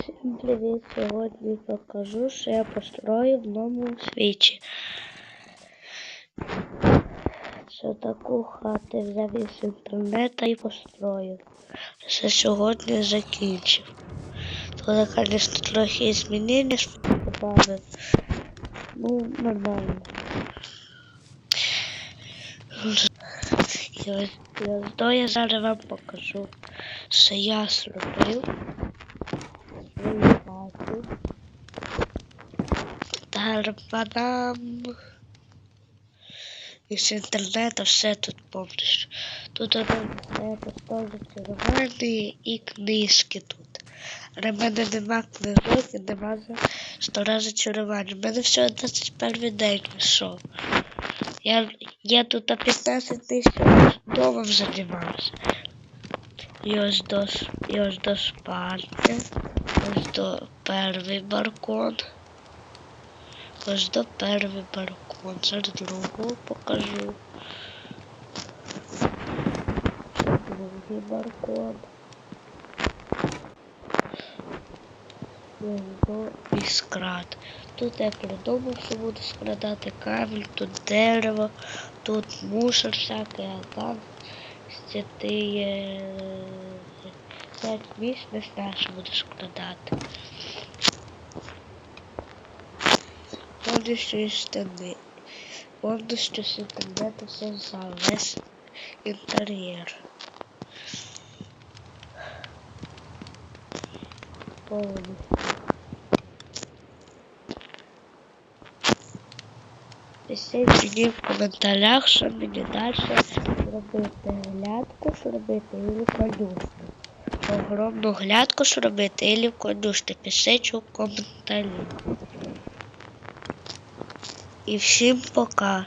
Всім привіт! Сьогодні покажу, що я построю в новому світі. Це таку хату взяв із інтернету і построю. Це сьогодні закінчив. Тут, звісно, трохи змінення добавив. Ну, нормально. Ось то я зараз вам покажу, що я зробив свою хату. Тарбанам. І з інтернету все тут повністю. Тут поставлю червоні і книжки тут. Але в мене нема книжок і нема 100 разів червоні. В мене всього 21 день пішов. Я, я тут 15 тисяч домом займався. І ось до, і ось до спальні. Ось до перший балкон. Ось до перший балкон. Зараз другу покажу. Другий балкон. І ось іскрат. Тут я придумав, що буду складати камінь, тут дерево, тут мусор всякий, а там стяти п'ять місць не знаю, що буду складати. Повністю із стіни. Повністю з інтернету все зал, весь інтер'єр. Повністю. Пишіть мені в коментарях, що мені далі робити глядку, що робити і конюшню. Огромну глядку, що робити і конюшню. Пишіть у коментарі. І всім пока.